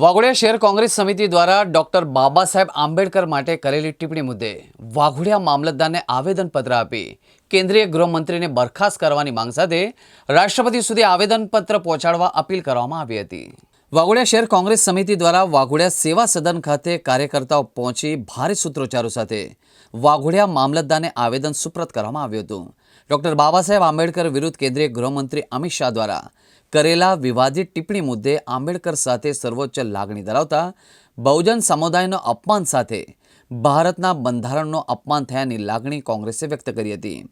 વાઘોડિયા શહેર કોંગ્રેસ સમિતિ દ્વારા ડોક્ટર બાબા સાહેબ આંબેડકર માટે કરેલી ટિપ્પણી મુદ્દે વાઘોડિયા મામલતદારને આવેદનપત્ર આપી કેન્દ્રીય ગૃહમંત્રીને બરખાસ્ત કરવાની માંગ સાથે રાષ્ટ્રપતિ સુધી આવેદનપત્ર પહોંચાડવા અપીલ કરવામાં આવી હતી. વાઘોડિયા શહેર કોંગ્રેસ સમિતિ દ્વારા વાઘોડિયા સેવા સદન ખાતે કાર્યકર્તાઓ પહોંચી ભારે સૂત્રોચ્ચારો સાથે વાઘોડિયા મામલતદારને આવેદન સુપ્રત કરવામાં આવ્યું હતું. ડોક્ટર બાબા આંબેડકર વિરુદ્ધ કેન્દ્રીય ગૃહમંત્રી અમિત શાહ દ્વારા કરેલા વિવાદિત ટિપ્પણી મુદ્દે આંબેડકર સાથે સર્વોચ્ચ લાગણી ધરાવતા બહુજન સમુદાયનો અપમાન સાથે ભારતના બંધારણનો અપમાન થયાની લાગણી કોંગ્રેસે વ્યક્ત કરી હતી.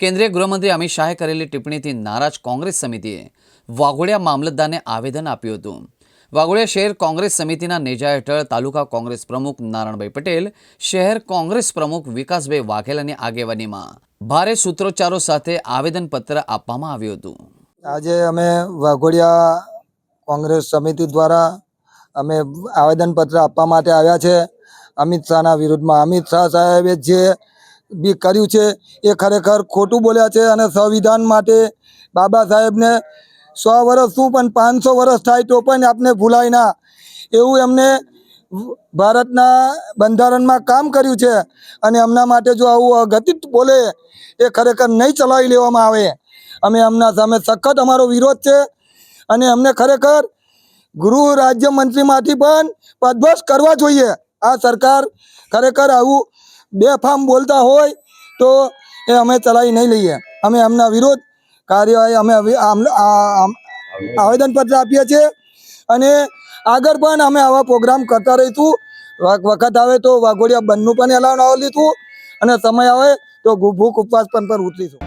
કેન્દ્રીય ગૃહમંત્રી અમિત શાહે કરેલી ટિપ્પણીથી નારાજ કોંગ્રેસ સમિતિએ વાઘોડિયા મામલતદારને આવેદન આપ્યું હતું. વાઘોડિયા શહેર કોંગ્રેસ સમિતિના નેજા હેઠળ તાલુકા કોંગ્રેસ પ્રમુખ નારણભાઈ પટેલ, શહેર કોંગ્રેસ પ્રમુખ વિકાસભાઈ વાઘેલાની આગેવાનીમાં ભારે સૂત્રોચ્ચારો સાથે આવેદનપત્ર આપવામાં આવ્યું હતું. આજે અમે વાઘોડિયા કોંગ્રેસ સમિતિ દ્વારા અમે આવેદનપત્ર આપવા માટે આવ્યા છે. અમિત શાહના વિરુદ્ધમાં. અમિત શાહ સાહેબે જે બી કર્યું છે એ ખરેખર ખોટું બોલ્યા છે અને સંવિધાન માટે બાબા સાહેબને સો વર્ષ શું પણ પાંચસો વર્ષ થાય તો પણ આપને ભૂલાય ના. એવું એમને ભારતના બંધારણમાં કામ કર્યું છે અને એમના માટે જો આવું અગતિત બોલે, એ ખરેખર નહીં ચલાવી લેવામાં આવે. અમે એમના સામે સખત અમારો વિરોધ છે અને અમને ખરેખર ગૃહ રાજ્યમંત્રીમાંથી પણ પદભ્રષ્ટ કરવા જોઈએ. આ સરકાર ખરેખર આવું બેફામ બોલતા હોય તો એ અમે ચલાવી નહીં લઈએ. અમે એમના વિરોધ કાર્યવાહી અમે આવેદનપત્ર આપીએ છીએ અને આગળ પણ અમે આવા પ્રોગ્રામ કરતા રહીશું. વખત આવે તો વાઘોડિયા બંધનું પણ એલાન લીધું અને સમય આવે તો ભૂખ ઉપવાસ પણ પર ઉતરીશું.